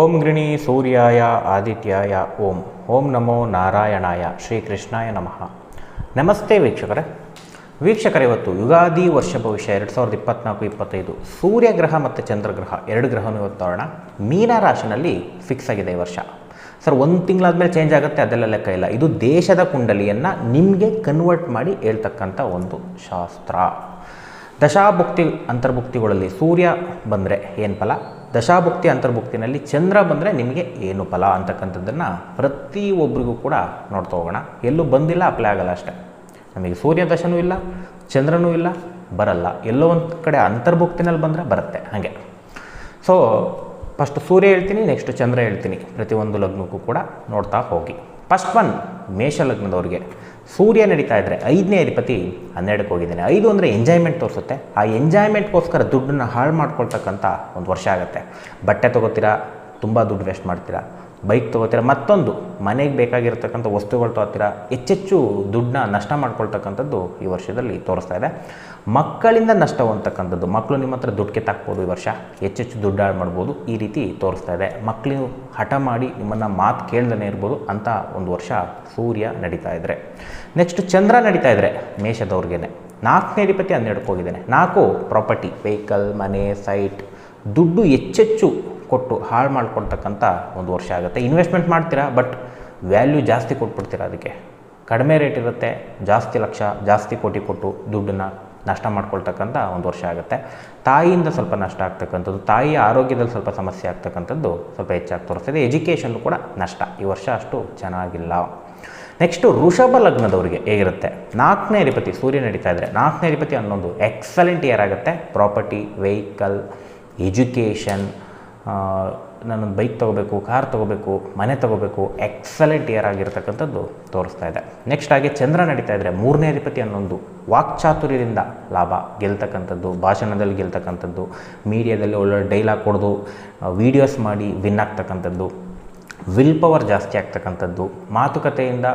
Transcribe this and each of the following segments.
ಓಂ ಗೃಣಿ ಸೂರ್ಯಾಯ ಆದಿತ್ಯಾಯ ಓಂ. ಓಂ ನಮೋ ನಾರಾಯಣಾಯ ಶ್ರೀಕೃಷ್ಣಾಯ ನಮಃ. ನಮಸ್ತೆ ವೀಕ್ಷಕರೇ. ವೀಕ್ಷಕರ, ಇವತ್ತು ಯುಗಾದಿ ವರ್ಷ ಭವಿಷ್ಯ ಎರಡು ಸಾವಿರದ ಇಪ್ಪತ್ನಾಲ್ಕು, ಇಪ್ಪತ್ತೈದು. ಸೂರ್ಯಗ್ರಹ ಮತ್ತು ಚಂದ್ರಗ್ರಹ ಎರಡು ಗ್ರಹನೂ ಮೀನ ರಾಶಿನಲ್ಲಿ ಫಿಕ್ಸ್ ಆಗಿದೆ ಈ ವರ್ಷ. ಸರ್, ಒಂದು ತಿಂಗಳಾದಮೇಲೆ ಚೇಂಜ್ ಆಗುತ್ತೆ, ಅದೆಲ್ಲ ಲೆಕ್ಕ ಇಲ್ಲ. ಇದು ದೇಶದ ಕುಂಡಲಿಯನ್ನು ನಿಮಗೆ ಕನ್ವರ್ಟ್ ಮಾಡಿ ಹೇಳ್ತಕ್ಕಂಥ ಒಂದು ಶಾಸ್ತ್ರ. ದಶಾಭುಕ್ತಿ, ಅಂತರ್ಭುಕ್ತಿಗಳಲ್ಲಿ ಸೂರ್ಯ ಬಂದರೆ ಏನು ಫಲ? ದಶಾಭುಕ್ತಿ ಅಂತರ್ಭುಕ್ತಿನಲ್ಲಿ ಚಂದ್ರ ಬಂದರೆ ನಿಮಗೆ ಏನು ಫಲ ಅಂತಕ್ಕಂಥದ್ದನ್ನು ಪ್ರತಿಯೊಬ್ಬರಿಗೂ ಕೂಡ ನೋಡ್ತಾ ಹೋಗೋಣ. ಎಲ್ಲೂ ಬಂದಿಲ್ಲ ಅಪ್ಲೈ ಆಗಲ್ಲ ಅಷ್ಟೇ. ನಮಗೆ ಸೂರ್ಯ ದಶನೂ ಇಲ್ಲ, ಚಂದ್ರನೂ ಇಲ್ಲ, ಬರಲ್ಲ. ಎಲ್ಲೋ ಒಂದು ಕಡೆ ಅಂತರ್ಭುಕ್ತಿನಲ್ಲಿ ಬಂದರೆ ಬರುತ್ತೆ, ಹಾಗೆ. ಸೊ ಫಸ್ಟ್ ಸೂರ್ಯ ಹೇಳ್ತೀನಿ ನೆಕ್ಸ್ಟ್ ಚಂದ್ರ ಹೇಳ್ತೀನಿ. ಪ್ರತಿಯೊಂದು ಲಗ್ನಕ್ಕೂ ಕೂಡ ನೋಡ್ತಾ ಹೋಗಿ. ಫಸ್ಟ್ ಒನ್ ಮೇಷ ಲಗ್ನದವ್ರಿಗೆ ಸೂರ್ಯ ನಡೀತಾ ಇದ್ದರೆ ಐದನೇ ಅಧಿಪತಿ ಹನ್ನೆರಡಕ್ಕೆ ಹೋಗಿದ್ದಾನೆ. ಐದು ಅಂದರೆ ಎಂಜಾಯ್ಮೆಂಟ್ ತೋರಿಸುತ್ತೆ. ಆ ಎಂಜಾಯ್ಮೆಂಟ್ಗೋಸ್ಕರ ದುಡ್ಡನ್ನು ಹಾಳು ಮಾಡ್ಕೊಳ್ತಕ್ಕಂಥ ಒಂದು ವರ್ಷ ಆಗುತ್ತೆ. ಬಟ್ಟೆ ತೊಗೋತೀರಾ? ತುಂಬ ದುಡ್ಡು ವೇಸ್ಟ್ ಮಾಡ್ತೀರಾ? ಬೈಕ್ ತೊಗೋತೀರ, ಮತ್ತೊಂದು, ಮನೆಗೆ ಬೇಕಾಗಿರ್ತಕ್ಕಂಥ ವಸ್ತುಗಳು ತೊಗೋತೀರ, ಹೆಚ್ಚೆಚ್ಚು ದುಡ್ಡನ್ನ ನಷ್ಟ ಮಾಡ್ಕೊಳ್ತಕ್ಕಂಥದ್ದು ಈ ವರ್ಷದಲ್ಲಿ ತೋರಿಸ್ತಾ ಇದೆ. ಮಕ್ಕಳಿಂದ ನಷ್ಟವಂತಕ್ಕಂಥದ್ದು ಮಕ್ಕಳು ನಿಮ್ಮ ಹತ್ರ ದುಡ್ಡು ಕಿತ್ತಾಕ್ಬೋದು ಈ ವರ್ಷ, ಹೆಚ್ಚೆಚ್ಚು ದುಡ್ಡು ಹಾಳು ಮಾಡ್ಬೋದು ಈ ರೀತಿ ತೋರಿಸ್ತಾ ಇದೆ. ಮಕ್ಕಳು ಹಠ ಮಾಡಿ ನಿಮ್ಮನ್ನು ಮಾತು ಕೇಳ್ದೇ ಇರ್ಬೋದು ಅಂತ ಒಂದು ವರ್ಷ ಸೂರ್ಯ ನಡೀತಾ ಇದ್ದರೆ ನೆಕ್ಸ್ಟ್ ಚಂದ್ರ ನಡೀತಾ ಇದ್ದರೆ ಮೇಷದವ್ರಿಗೇನೆ. ನಾಲ್ಕನೇ ಅಧಿಪತಿ ಹನ್ನೆರಡಕ್ಕೆ ಹೋಗಿದ್ದಾನೆ. ನಾಲ್ಕು ಪ್ರಾಪರ್ಟಿ ವೆಹಿಕಲ್ ಮನೆ ಸೈಟ್ ದುಡ್ಡು ಹೆಚ್ಚೆಚ್ಚು ಕೊಟ್ಟು ಹಾಳು ಮಾಡ್ಕೊಳ್ತಕ್ಕಂಥ ಒಂದು ವರ್ಷ ಆಗುತ್ತೆ. ಇನ್ವೆಸ್ಟ್ಮೆಂಟ್ ಮಾಡ್ತೀರಾ ಬಟ್ ವ್ಯಾಲ್ಯೂ ಜಾಸ್ತಿ ಕೊಟ್ಬಿಡ್ತೀರಾ ಅದಕ್ಕೆ? ಕಡಿಮೆ ರೇಟ್ ಇರುತ್ತೆ, ಜಾಸ್ತಿ ಲಕ್ಷ, ಜಾಸ್ತಿ ಕೋಟಿ ಕೊಟ್ಟು ದುಡ್ಡನ್ನು ನಷ್ಟ ಮಾಡ್ಕೊಳ್ತಕ್ಕಂಥ ಒಂದು ವರ್ಷ ಆಗುತ್ತೆ. ತಾಯಿಯಿಂದ ಸ್ವಲ್ಪ ನಷ್ಟ ಆಗ್ತಕ್ಕಂಥದ್ದು, ತಾಯಿಯ ಆರೋಗ್ಯದಲ್ಲಿ ಸ್ವಲ್ಪ ಸಮಸ್ಯೆ ಆಗ್ತಕ್ಕಂಥದ್ದು ಸ್ವಲ್ಪ ಹೆಚ್ಚಾಗಿ ತೋರಿಸ್ತದೆ. ಎಜುಕೇಷನ್ ಕೂಡ ನಷ್ಟ. ಈ ವರ್ಷ ಅಷ್ಟು ಚೆನ್ನಾಗಿಲ್ಲ. ನೆಕ್ಸ್ಟು ವೃಷಭ ಲಗ್ನದವರಿಗೆ ಹೇಗಿರುತ್ತೆ? ನಾಲ್ಕನೇ ಅಧಿಪತಿ, ಸೂರ್ಯ ನಡೀತಾ ಇದ್ದರೆ ನಾಲ್ಕನೇ ಅಧಿಪತಿ ಹನ್ನೊಂದು ಎಕ್ಸಲೆಂಟ್ ಇಯರ್ ಆಗುತ್ತೆ. ಪ್ರಾಪರ್ಟಿ ವೆಹಿಕಲ್ ಎಜುಕೇಷನ್ ನಾನೊಂದು ಬೈಕ್ ತೊಗೋಬೇಕು ಕಾರ್ ತೊಗೋಬೇಕು, ಮನೆ ತೊಗೋಬೇಕು ಎಕ್ಸಲೆಂಟ್ ಇಯರ್ ಆಗಿರ್ತಕ್ಕಂಥದ್ದು ತೋರಿಸ್ತಾ ಇದೆ. ನೆಕ್ಸ್ಟ್ ಹಾಗೆ ಚಂದ್ರ ನಡೀತಾ ಇದ್ದರೆ ಮೂರನೇ ಅಧಿಪತಿ ಅನ್ನೊಂದು ವಾಕ್ಚಾತುರ್ಯದಿಂದ ಲಾಭ ಗೆಲ್ತಕ್ಕಂಥದ್ದು, ಭಾಷಣದಲ್ಲಿ ಗೆಲ್ತಕ್ಕಂಥದ್ದು ಮೀಡಿಯಾದಲ್ಲಿ ಒಳ್ಳೊಳ್ಳೆ ಡೈಲಾಗ್ ಕೊಡೋದು ವೀಡಿಯೋಸ್ ಮಾಡಿ ವಿನ್ ಆಗ್ತಕ್ಕಂಥದ್ದು ವಿಲ್ ಪವರ್ ಜಾಸ್ತಿ ಆಗ್ತಕ್ಕಂಥದ್ದು, ಮಾತುಕತೆಯಿಂದ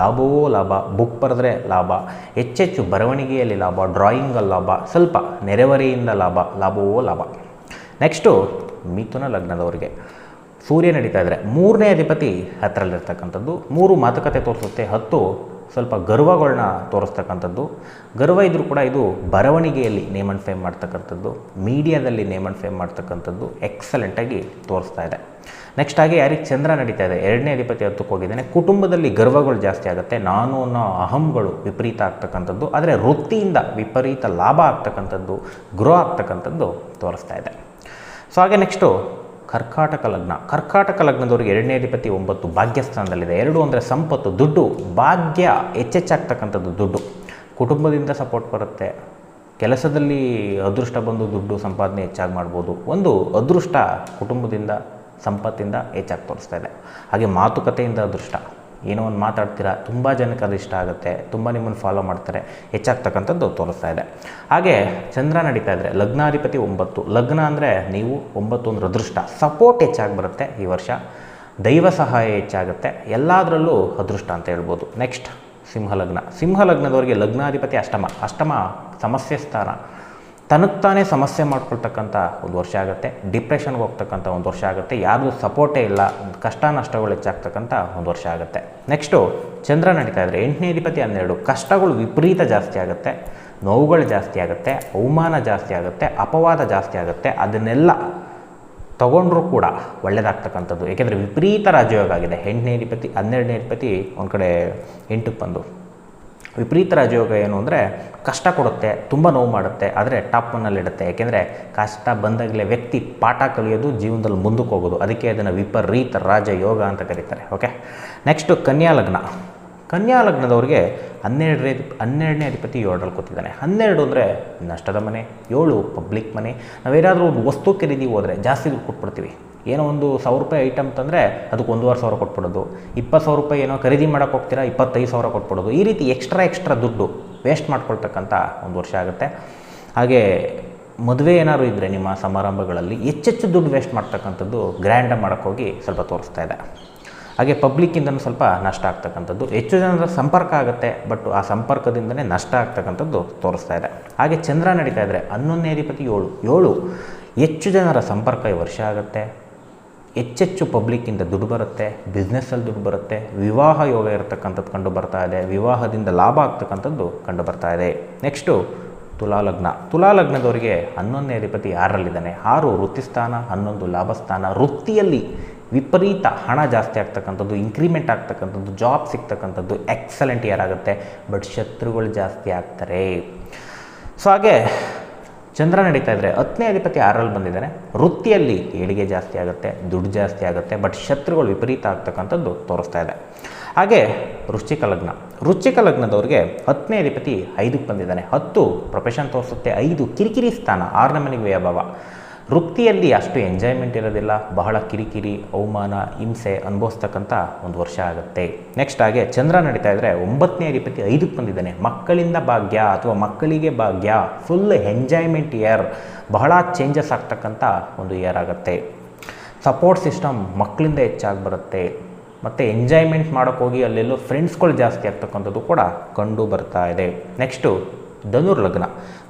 ಲಾಭವೋ ಲಾಭ ಬುಕ್ ಬರೆದ್ರೆ ಲಾಭ, ಹೆಚ್ಚೆಚ್ಚು ಬರವಣಿಗೆಯಲ್ಲಿ ಲಾಭ ಡ್ರಾಯಿಂಗಲ್ಲಿ ಲಾಭ, ಸ್ವಲ್ಪ ನೆರೆವರೆಯಿಂದ ಲಾಭ, ಲಾಭವೋ ಲಾಭ. ನೆಕ್ಸ್ಟು ಮಿಥುನ ಲಗ್ನದವರಿಗೆ. ಸೂರ್ಯ ನಡೀತಾ ಇದ್ದರೆ ಮೂರನೇ ಅಧಿಪತಿ ಹತ್ತಿರಲ್ಲಿರ್ತಕ್ಕಂಥದ್ದು ಮೂರು ಮಾತುಕತೆ ತೋರಿಸುತ್ತೆ, ಹತ್ತು ಸ್ವಲ್ಪ ಗರ್ವಗಳನ್ನ ತೋರಿಸ್ತಕ್ಕಂಥದ್ದು. ಗರ್ವ ಇದ್ದರೂ ಕೂಡ ಇದು ಬರವಣಿಗೆಯಲ್ಲಿ ನೇಮ್ ಅಂಡ್ ಫೇಮ್ ಮಾಡ್ತಕ್ಕಂಥದ್ದು, ಮೀಡಿಯಾದಲ್ಲಿ ನೇಮ್ ಅಂಡ್ ಫೇಮ್ ಮಾಡ್ತಕ್ಕಂಥದ್ದು ಎಕ್ಸಲೆಂಟಾಗಿ ತೋರಿಸ್ತಾ ಇದೆ. ನೆಕ್ಸ್ಟ್ ಆಗಿ ಯಾರಿಗೆ ಚಂದ್ರ ನಡೀತಾ ಇದೆ, ಎರಡನೇ ಅಧಿಪತಿ ಹತ್ತಕ್ಕೆ ಹೋಗಿದ್ದೇನೆ, ಕುಟುಂಬದಲ್ಲಿ ಗರ್ವಗಳು ಜಾಸ್ತಿ ಆಗುತ್ತೆ, ನಾನು ಅನ್ನೋ ಅಹಂಗಳು ವಿಪರೀತ ಆಗ್ತಕ್ಕಂಥದ್ದು, ಆದರೆ ವೃತ್ತಿಯಿಂದ ವಿಪರೀತ ಲಾಭ ಆಗ್ತಕ್ಕಂಥದ್ದು ಗ್ರೋ ಆಗ್ತಕ್ಕಂಥದ್ದು ತೋರಿಸ್ತಾ ಇದೆ. ಸೊ ಹಾಗೆ ನೆಕ್ಸ್ಟು ಕರ್ಕಾಟಕ ಲಗ್ನ. ಕರ್ಕಾಟಕ ಲಗ್ನದವ್ರಿಗೆ ಎರಡನೇ ಅಧಿಪತಿ ಒಂಬತ್ತು ಭಾಗ್ಯಸ್ಥಾನದಲ್ಲಿದೆ. ಎರಡು ಅಂದರೆ ಸಂಪತ್ತು, ದುಡ್ಡು, ಭಾಗ್ಯ ಹೆಚ್ಚೆಚ್ಚಾಗ್ತಕ್ಕಂಥದ್ದು ದುಡ್ಡು. ಕುಟುಂಬದಿಂದ ಸಪೋರ್ಟ್ ಬರುತ್ತೆ. ಕೆಲಸದಲ್ಲಿ ಅದೃಷ್ಟ ಬಂದು ದುಡ್ಡು ಸಂಪಾದನೆ ಹೆಚ್ಚಾಗಿ ಮಾಡ್ಬೋದು. ಒಂದು ಅದೃಷ್ಟ ಕುಟುಂಬದಿಂದ, ಸಂಪತ್ತಿಂದ ಹೆಚ್ಚಾಗಿ ತೋರಿಸ್ತಾ ಇದೆ. ಹಾಗೆ ಮಾತುಕತೆಯಿಂದ ಅದೃಷ್ಟ. ಏನೋ ಒಂದು ಮಾತಾಡ್ತೀರಾ, ತುಂಬ ಜನಕ್ಕೆ ಅದು ಇಷ್ಟ ಆಗುತ್ತೆ, ತುಂಬ ನಿಮ್ಮನ್ನು ಫಾಲೋ ಮಾಡ್ತಾರೆ, ಹೆಚ್ಚಾಗ್ತಕ್ಕಂಥದ್ದು ತೋರಿಸ್ತಾ ಇದೆ. ಹಾಗೆ ಚಂದ್ರ ನಡೀತಾ ಇದ್ದರೆ ಲಗ್ನಾಧಿಪತಿ ಒಂಬತ್ತು. ಲಗ್ನ ಅಂದರೆ ನೀವು ಒಂಬತ್ತು ಒಂದು ಅದೃಷ್ಟ. ಸಪೋರ್ಟ್ ಹೆಚ್ಚಾಗಿ ಬರುತ್ತೆ ಈ ವರ್ಷ. ದೈವ ಸಹಾಯ ಹೆಚ್ಚಾಗುತ್ತೆ. ಎಲ್ಲದರಲ್ಲೂ ಅದೃಷ್ಟ ಅಂತ ಹೇಳ್ಬೋದು. ನೆಕ್ಸ್ಟ್ ಸಿಂಹಲಗ್ನ ಸಿಂಹಲಗ್ನದವರಿಗೆ ಲಗ್ನಾಧಿಪತಿ ಅಷ್ಟಮ. ಅಷ್ಟಮ ಸಮಸ್ಯೆ ಸ್ಥಾನ. ತನಗೆ ತಾನೇ ಸಮಸ್ಯೆ ಮಾಡ್ಕೊಳ್ತಕ್ಕಂಥ ಒಂದು ವರ್ಷ ಆಗುತ್ತೆ ಡಿಪ್ರೆಷನ್ಗೆ ಹೋಗ್ತಕ್ಕಂಥ ಒಂದು ವರ್ಷ ಆಗುತ್ತೆ, ಯಾರ್ದು ಸಪೋರ್ಟೇ ಇಲ್ಲ, ಕಷ್ಟ ನಷ್ಟಗಳು ಹೆಚ್ಚಾಗ್ತಕ್ಕಂಥ ಒಂದು ವರ್ಷ ಆಗುತ್ತೆ. ನೆಕ್ಸ್ಟು ಚಂದ್ರ ನಡೀತಾ ಇದ್ದರೆ ಎಂಟನೇ ಅಧಿಪತಿ ಹನ್ನೆರಡು, ಕಷ್ಟಗಳು ವಿಪರೀತ ಜಾಸ್ತಿ ಆಗುತ್ತೆ, ನೋವುಗಳು ಜಾಸ್ತಿ ಆಗುತ್ತೆ, ಅವಮಾನ ಜಾಸ್ತಿ ಆಗುತ್ತೆ, ಅಪವಾದ ಜಾಸ್ತಿ ಆಗುತ್ತೆ, ಅದನ್ನೆಲ್ಲ ತಗೊಂಡ್ರೂ ಕೂಡ ಒಳ್ಳೆಯದಾಗ್ತಕ್ಕಂಥದ್ದು ಏಕೆಂದರೆ ವಿಪರೀತ ರಾಜಯೋಗ ಆಗಿದೆ. ಎಂಟನೇ ಅಧಿಪತಿ, ಹನ್ನೆರಡನೇ ಅಧಿಪತಿ ಒಂದು ಕಡೆ ಎಂಟಕ್ಕೆ ಬಂದು. ವಿಪರೀತ ರಾಜಯೋಗ ಏನು ಅಂದರೆ ಕಷ್ಟ ಕೊಡುತ್ತೆ, ತುಂಬ ನೋವು ಮಾಡುತ್ತೆ, ಆದರೆ ಟಾಪ್ ಒನ್ನಲ್ಲಿಡುತ್ತೆ ಯಾಕೆಂದರೆ ಕಷ್ಟ ಬಂದಾಗಲೇ ವ್ಯಕ್ತಿ ಪಾಠ ಕಲಿಯೋದು, ಜೀವನದಲ್ಲಿ ಮುಂದಕ್ಕೆ ಹೋಗೋದು. ಅದಕ್ಕೆ ಅದನ್ನು ವಿಪರೀತ ರಾಜಯೋಗ ಅಂತ ಕರೀತಾರೆ. ಓಕೆ ನೆಕ್ಸ್ಟು ಕನ್ಯಾ ಲಗ್ನ. ಕನ್ಯಾ ಲಗ್ನದವ್ರಿಗೆ ಹನ್ನೆರಡನೇ ಹನ್ನೆರಡನೇ ಅಧಿಪತಿ ಏಳರಲ್ಲಿ ಕೂತಿದ್ದಾನೆ. ಹನ್ನೆರಡು ಅಂದರೆ ನಷ್ಟದ ಮನೆ, ಏಳು ಪಬ್ಲಿಕ್ ಮನೆ. ನಾವೇನಾದರೂ ಒಂದು ವಸ್ತು ಖರೀದಿ ಹೋದರೆ ಜಾಸ್ತಿ ದುಡ್ಡು ಕೊಟ್ಬಿಡ್ತೀವಿ. ಏನೋ ಒಂದು ಸಾವಿರ ರೂಪಾಯಿ ಐಟಮ್ ತಂದರೆ ಅದಕ್ಕೆ ಒಂದೂವರೆ ಸಾವಿರ ಕೊಟ್ಬಿಡೋದು. ಇಪ್ಪತ್ತು ಸಾವಿರ ರೂಪಾಯಿ ಏನೋ ಖರೀದಿ ಮಾಡೋಕೆ ಹೋಗ್ತೀರಾ, ಇಪ್ಪತ್ತೈದು ಸಾವಿರ ಕೊಟ್ಬಿಡೋದು. ಈ ರೀತಿ ಎಕ್ಸ್ಟ್ರಾ ಎಕ್ಸ್ಟ್ರಾ ದುಡ್ಡು ವೇಸ್ಟ್ ಮಾಡ್ಕೊಳ್ತಕ್ಕಂಥ ಒಂದು ವರ್ಷ ಆಗುತ್ತೆ. ಹಾಗೆ ಮದುವೆ ಏನಾದ್ರು ಇದ್ದರೆ ನಿಮ್ಮ ಸಮಾರಂಭಗಳಲ್ಲಿ ಹೆಚ್ಚೆಚ್ಚು ದುಡ್ಡು ವೇಸ್ಟ್ ಮಾಡ್ತಕ್ಕಂಥದ್ದು ಗ್ರ್ಯಾಂಡಾಗಿ ಮಾಡೋಕ್ಕೋಗಿ ಸ್ವಲ್ಪ ತೋರಿಸ್ತಾ ಇದೆ. ಹಾಗೆ ಪಬ್ಲಿಕ್ಕಿಂದನೂ ಸ್ವಲ್ಪ ನಷ್ಟ ಆಗ್ತಕ್ಕಂಥದ್ದು. ಹೆಚ್ಚು ಜನರ ಸಂಪರ್ಕ ಆಗುತ್ತೆ ಬಟ್ ಆ ಸಂಪರ್ಕದಿಂದನೇ ನಷ್ಟ ಆಗ್ತಕ್ಕಂಥದ್ದು ತೋರಿಸ್ತಾ ಇದೆ. ಹಾಗೆ ಚಂದ್ರ ನಡೀತಾ ಇದ್ದರೆ ಹನ್ನೊಂದನೇ ಅಧಿಪತಿ ಏಳು. ಏಳು, ಹೆಚ್ಚು ಜನರ ಸಂಪರ್ಕ ಈ ವರ್ಷ ಆಗುತ್ತೆ. ಹೆಚ್ಚೆಚ್ಚು ಪಬ್ಲಿಕ್ಕಿಂದ ದುಡ್ಡು ಬರುತ್ತೆ ಬಿಸ್ನೆಸ್ಸಲ್ಲಿ ದುಡ್ಡು ಬರುತ್ತೆ, ವಿವಾಹ ಯೋಗ ಇರತಕ್ಕಂಥದ್ದು ಕಂಡು ಬರ್ತಾ ಇದೆ, ವಿವಾಹದಿಂದ ಲಾಭ ಆಗ್ತಕ್ಕಂಥದ್ದು ಕಂಡು ಬರ್ತಾ ಇದೆ. ನೆಕ್ಸ್ಟು ತುಲಾಲಗ್ನ ತುಲಾಲಗ್ನದವರಿಗೆ ಹನ್ನೊಂದನೇ ಅಧಿಪತಿ ಆರರಲ್ಲಿದ್ದಾನೆ ಆರು ವೃತ್ತಿಸ್ಥಾನ, ಹನ್ನೊಂದು ಲಾಭಸ್ಥಾನ. ವೃತ್ತಿಯಲ್ಲಿ ವಿಪರೀತ ಹಣ ಜಾಸ್ತಿ ಆಗ್ತಕ್ಕಂಥದ್ದು ಇನ್ಕ್ರಿಮೆಂಟ್ ಆಗ್ತಕ್ಕಂಥದ್ದು ಜಾಬ್ ಸಿಗ್ತಕ್ಕಂಥದ್ದು ಎಕ್ಸಲೆಂಟ್ ಇಯರ್ ಆಗುತ್ತೆ. ಬಟ್ ಶತ್ರುಗಳು ಜಾಸ್ತಿ ಆಗ್ತಾರೆ. ಸೊ ಹಾಗೆ ಚಂದ್ರ ನಡೀತಾ ಇದ್ದರೆ ಹತ್ತನೇ ಅಧಿಪತಿ ಆರಲ್ಲಿ ಬಂದಿದ್ದಾನೆ ವೃತ್ತಿಯಲ್ಲಿ ಏಳಿಗೆ ಜಾಸ್ತಿ ಆಗುತ್ತೆ, ದುಡ್ಡು ಜಾಸ್ತಿ ಆಗುತ್ತೆ ಬಟ್ ಶತ್ರುಗಳು ವಿಪರೀತ ಆಗ್ತಕ್ಕಂಥದ್ದು ತೋರಿಸ್ತಾ ಇದೆ. ಹಾಗೆ ವೃಶ್ಚಿಕ ಲಗ್ನ. ವೃಶ್ಚಿಕ ಲಗ್ನದವ್ರಿಗೆ ಹತ್ತನೇ ಅಧಿಪತಿ ಐದಕ್ಕೆ ಬಂದಿದ್ದಾನೆ. ಹತ್ತು ಪ್ರೊಫೆಷನ್ ತೋರಿಸುತ್ತೆ, ಐದು ಕಿರಿಕಿರಿ ಸ್ಥಾನ, ಆರನೇ ಮನೆಗೆ ವ್ಯಯಭಾವ. ವೃತ್ತಿಯಲ್ಲಿ ಅಷ್ಟು ಎಂಜಾಯ್ಮೆಂಟ್ ಇರೋದಿಲ್ಲ, ಬಹಳ ಕಿರಿಕಿರಿ, ಅವಮಾನ, ಹಿಂಸೆ ಅನುಭವಿಸ್ತಕ್ಕಂಥ ಒಂದು ವರ್ಷ ಆಗುತ್ತೆ. ನೆಕ್ಸ್ಟ್ ಹಾಗೆ ಚಂದ್ರ ನಡೀತಾ ಇದ್ದರೆ ಒಂಬತ್ತನೇ ಅಧಿಪತಿ ಐದಕ್ಕೆ ಬಂದಿದ್ದಾನೆ. ಮಕ್ಕಳಿಂದ ಭಾಗ್ಯ ಅಥವಾ ಮಕ್ಕಳಿಗೆ ಭಾಗ್ಯ ಫುಲ್ ಎಂಜಾಯ್ಮೆಂಟ್ ಇಯರ್ ಬಹಳ ಚೇಂಜಸ್ ಆಗ್ತಕ್ಕಂಥ ಒಂದು ಇಯರ್ ಆಗುತ್ತೆ. ಸಪೋರ್ಟ್ ಸಿಸ್ಟಮ್ ಮಕ್ಕಳಿಂದ ಹೆಚ್ಚಾಗಿ ಬರುತ್ತೆ. ಮತ್ತು ಎಂಜಾಯ್ಮೆಂಟ್ ಮಾಡೋಕ್ಕೋಗಿ ಅಲ್ಲೆಲ್ಲೋ ಫ್ರೆಂಡ್ಸ್ಗಳು ಜಾಸ್ತಿ ಆಗ್ತಕ್ಕಂಥದ್ದು ಕೂಡ ಕಂಡು ಬರ್ತಾ ಇದೆ. ನೆಕ್ಸ್ಟು ಧನುರ್ ಲಗ್ನ.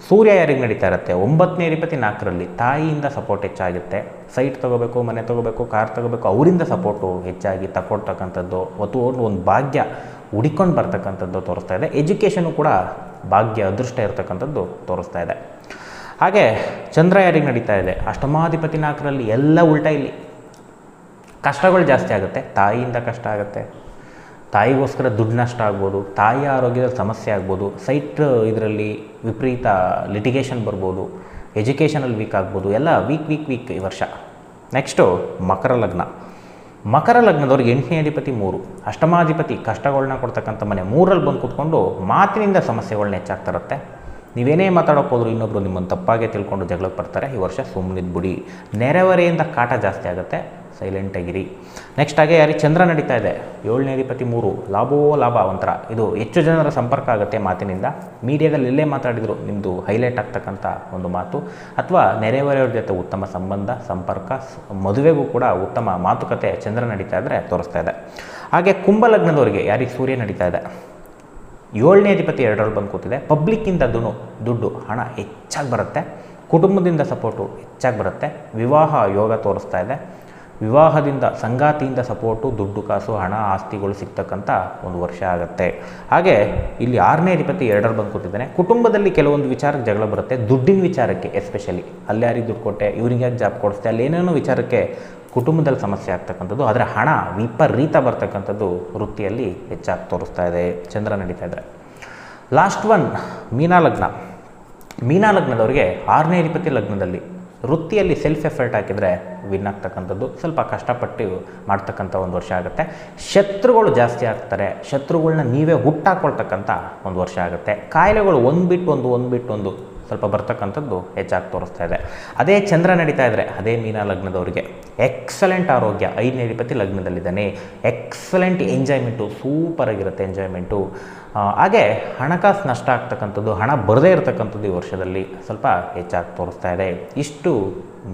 ಸೂರ್ಯ ಯಾರಿಗೆ ನಡೀತಾ ಇರುತ್ತೆ? ಒಂಬತ್ತನೇ ಅಧಿಪತಿ ನಾಲ್ಕರಲ್ಲಿ ತಾಯಿಯಿಂದ ಸಪೋರ್ಟ್ ಹೆಚ್ಚಾಗುತ್ತೆ. ಸೈಟ್ ತೊಗೋಬೇಕು, ಮನೆ ತೊಗೋಬೇಕು, ಕಾರ್ ತೊಗೋಬೇಕು, ಅವರಿಂದ ಸಪೋರ್ಟು ಹೆಚ್ಚಾಗಿ ತಗೊಳ್ತಕ್ಕಂಥದ್ದು ಮತ್ತು ಒಂದು ಭಾಗ್ಯ ಹುಡಿಕೊಂಡು ಬರ್ತಕ್ಕಂಥದ್ದು ತೋರಿಸ್ತಾ ಇದೆ. ಎಜುಕೇಷನು ಕೂಡ ಭಾಗ್ಯ, ಅದೃಷ್ಟ ಇರತಕ್ಕಂಥದ್ದು ತೋರಿಸ್ತಾ ಇದೆ. ಹಾಗೆ ಚಂದ್ರ ಯಾರಿಗೆ ನಡೀತಾ ಇದೆ? ಅಷ್ಟಮಾಧಿಪತಿ ನಾಲ್ಕರಲ್ಲಿ ಎಲ್ಲ ಉಲ್ಟಾ ಇಲ್ಲಿ. ಕಷ್ಟಗಳು ಜಾಸ್ತಿ ಆಗುತ್ತೆ. ತಾಯಿಯಿಂದ ಕಷ್ಟ ಆಗುತ್ತೆ. ತಾಯಿಗೋಸ್ಕರ ದುಡ್ಡು ನಷ್ಟ ಆಗ್ಬೋದು ತಾಯಿಯ ಆರೋಗ್ಯದಲ್ಲಿ ಸಮಸ್ಯೆ ಆಗ್ಬೋದು, ಸೈಟ್ ಇದರಲ್ಲಿ ವಿಪರೀತ ಲಿಟಿಗೇಷನ್ ಬರ್ಬೋದು ಎಜುಕೇಷನಲ್ಲಿ ವೀಕ್ ಆಗ್ಬೋದು, ಎಲ್ಲ ವೀಕ್ ವೀಕ್ ವೀಕ್ ಈ ವರ್ಷ. ನೆಕ್ಸ್ಟು ಮಕರ ಲಗ್ನ. ಮಕರ ಲಗ್ನದವ್ರಿಗೆ ಎಂಟನೇ ಅಧಿಪತಿ ಮೂರು, ಅಷ್ಟಮಾಧಿಪತಿ ಕಷ್ಟಗಳನ್ನ ಕೊಡ್ತಕ್ಕಂಥ ಮನೆ ಮೂರಲ್ಲಿ ಬಂದು ಕೂತ್ಕೊಂಡು ಮಾತಿನಿಂದ ಸಮಸ್ಯೆಗಳನ್ನ ಹೆಚ್ಚಾಗ್ತಿರುತ್ತೆ ನೀವೇನೇ ಮಾತಾಡೋಕೆ ಹೋದ್ರು ಇನ್ನೊಬ್ಬರು ನಿಮ್ಮನ್ನು ತಪ್ಪಾಗೆ ತಿಳ್ಕೊಂಡು ಜಗಳಕ್ಕೆ ಬರ್ತಾರೆ, ಈ ವರ್ಷ ಸುಮ್ಮನಿದ್ದು ಬಿಡಿ. ನೆರೆಹೊರೆಯಿಂದ ಕಾಟ ಜಾಸ್ತಿ ಆಗುತ್ತೆ. ಸೈಲೆಂಟಾಗಿರಿ ನೆಕ್ಸ್ಟ್ ಹಾಗೆ ಯಾರಿಗೆ ಚಂದ್ರ ನಡೀತಾ ಇದೆ? ಏಳನೇ ಅಧಿಪತಿ ಮೂರು. ಲಾಭವೋ ಲಾಭ ಒಂಥರ. ಇದು ಹೆಚ್ಚು ಜನರ ಸಂಪರ್ಕ ಆಗುತ್ತೆ ಮಾತಿನಿಂದ. ಮೀಡಿಯಾದಲ್ಲಿ ಎಲ್ಲೇ ಮಾತಾಡಿದ್ರು ನಿಮ್ಮದು ಹೈಲೈಟ್ ಆಗ್ತಕ್ಕಂಥ ಒಂದು ಮಾತು. ಅಥವಾ ನೆರೆಹೊರೆಯವ್ರ ಜೊತೆ ಉತ್ತಮ ಸಂಬಂಧ, ಸಂಪರ್ಕ ಮದುವೆಗೂ ಕೂಡ ಉತ್ತಮ ಮಾತುಕತೆ ಚಂದ್ರ ನಡೀತಾ ಇದ್ದರೆ ತೋರಿಸ್ತಾ ಇದೆ. ಹಾಗೆ ಕುಂಭ ಲಗ್ನದವರಿಗೆ ಯಾರಿಗೆ ಸೂರ್ಯ ನಡೀತಾ ಇದೆ? ಏಳನೇ ಅಧಿಪತಿ ಎರಡರಲ್ಲಿ ಬಂದು ಕೂತಿದೆ. ಪಬ್ಲಿಕ್ಕಿಂದ ದುಡ್ಡು ದುಡ್ಡು, ಹಣ ಹೆಚ್ಚಾಗಿ ಬರುತ್ತೆ. ಕುಟುಂಬದಿಂದ ಸಪೋರ್ಟು ಹೆಚ್ಚಾಗಿ ಬರುತ್ತೆ. ವಿವಾಹ ಯೋಗ ತೋರಿಸ್ತಾ ಇದೆ. ವಿವಾಹದಿಂದ, ಸಂಗಾತಿಯಿಂದ ಸಪೋರ್ಟು, ದುಡ್ಡು, ಕಾಸು, ಹಣ, ಆಸ್ತಿಗಳು ಸಿಗ್ತಕ್ಕಂಥ ಒಂದು ವರ್ಷ ಆಗುತ್ತೆ. ಹಾಗೆ ಇಲ್ಲಿ ಆರನೇ ಅಧಿಪತಿ ಎರಡರ ಬಂದು ಕೊಟ್ಟಿದ್ದಾನೆ. ಕುಟುಂಬದಲ್ಲಿ ಕೆಲವೊಂದು ವಿಚಾರಕ್ಕೆ ಜಗಳ ಬರುತ್ತೆ. ದುಡ್ಡಿನ ವಿಚಾರಕ್ಕೆ ಎಸ್ಪೆಷಲಿ. ಅಲ್ಲಿ ಯಾರಿಗೆ ದುಡ್ಡು ಕೊಟ್ಟೆ, ಇವ್ರಿಗೆ ಯಾಕೆ ಜಾಬ್ ಕೊಡಿಸ್ತೆ ಅಲ್ಲಿ ಏನೇನೋ ವಿಚಾರಕ್ಕೆ ಕುಟುಂಬದಲ್ಲಿ ಸಮಸ್ಯೆ ಆಗ್ತಕ್ಕಂಥದ್ದು, ಆದರೆ ಹಣ ವಿಪರೀತ ಬರ್ತಕ್ಕಂಥದ್ದು ವೃತ್ತಿಯಲ್ಲಿ ಹೆಚ್ಚಾಗಿ ತೋರಿಸ್ತಾ ಇದೆ. ಚಂದ್ರ ನಡೀತಾ ಇದ್ದಾರೆ. ಲಾಸ್ಟ್ ಒನ್, ಮೀನಾ ಲಗ್ನ. ಮೀನಾ ಲಗ್ನದವರಿಗೆ ಆರನೇ ಅಧಿಪತಿ ಲಗ್ನದಲ್ಲಿ ವೃತ್ತಿಯಲ್ಲಿ ಸೆಲ್ಫ್ ಎಫರ್ಟ್ ಹಾಕಿದರೆ ವಿನ್ ಆಗ್ತಕ್ಕಂಥದ್ದು. ಸ್ವಲ್ಪ ಕಷ್ಟಪಟ್ಟು ಮಾಡ್ತಕ್ಕಂಥ ಒಂದು ವರ್ಷ ಆಗುತ್ತೆ. ಶತ್ರುಗಳು ಜಾಸ್ತಿ ಆಗ್ತಾರೆ. ಶತ್ರುಗಳನ್ನ ನೀವೇ ಹುಟ್ಟಾಕೊಳ್ತಕ್ಕಂಥ ಒಂದು ವರ್ಷ ಆಗುತ್ತೆ. ಕಾಯಿಲೆಗಳು ಒಂದು ಬಿಟ್ಟು ಒಂದು ಒಂದು ಬಿಟ್ಟು ಒಂದು ಸ್ವಲ್ಪ ಬರ್ತಕ್ಕಂಥದ್ದು ಹೆಚ್ಚಾಗಿ ತೋರಿಸ್ತಾ ಇದೆ. ಅದೇ ಚಂದ್ರ ನಡೀತಾ ಇದ್ದರೆ ಅದೇ ಮೀನಾ ಲಗ್ನದವರಿಗೆ. ಎಕ್ಸಲೆಂಟ್ ಆರೋಗ್ಯ. ಐದನೇ ಅಧಿಪತಿ ಲಗ್ನದಲ್ಲಿದ್ದಾನೆ. ಎಕ್ಸಲೆಂಟ್ ಎಂಜಾಯ್ಮೆಂಟು ಸೂಪರಾಗಿರುತ್ತೆ ಎಂಜಾಯ್ಮೆಂಟು ಹಾಗೆ ಹಣಕಾಸು ನಷ್ಟ ಆಗ್ತಕ್ಕಂಥದ್ದು, ಹಣ ಬರದೇ ಇರತಕ್ಕಂಥದ್ದು ಈ ವರ್ಷದಲ್ಲಿ ಸ್ವಲ್ಪ ಹೆಚ್ಚಾಗಿ ತೋರಿಸ್ತಾ ಇದೆ. ಇಷ್ಟು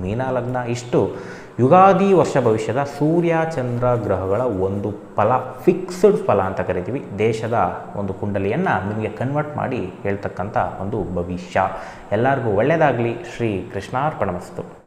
ಮೀನಾ ಲಗ್ನ, ಇಷ್ಟು ಯುಗಾದಿ ವರ್ಷ ಭವಿಷ್ಯದ ಸೂರ್ಯ, ಚಂದ್ರ ಗ್ರಹಗಳ ಒಂದು ಫಲ ಫಿಕ್ಸ್ಡ್ ಫಲ ಅಂತ ಕರಿತೀವಿ. ದೇಶದ ಒಂದು ಕುಂಡಲಿಯನ್ನು ನಿಮಗೆ ಕನ್ವರ್ಟ್ ಮಾಡಿ ಹೇಳ್ತಕ್ಕಂಥ ಒಂದು ಭವಿಷ್ಯ. ಎಲ್ಲರಿಗೂ ಒಳ್ಳೆಯದಾಗಲಿ ಶ್ರೀ ಕೃಷ್ಣಾರ್ಪಣಮಸ್ತು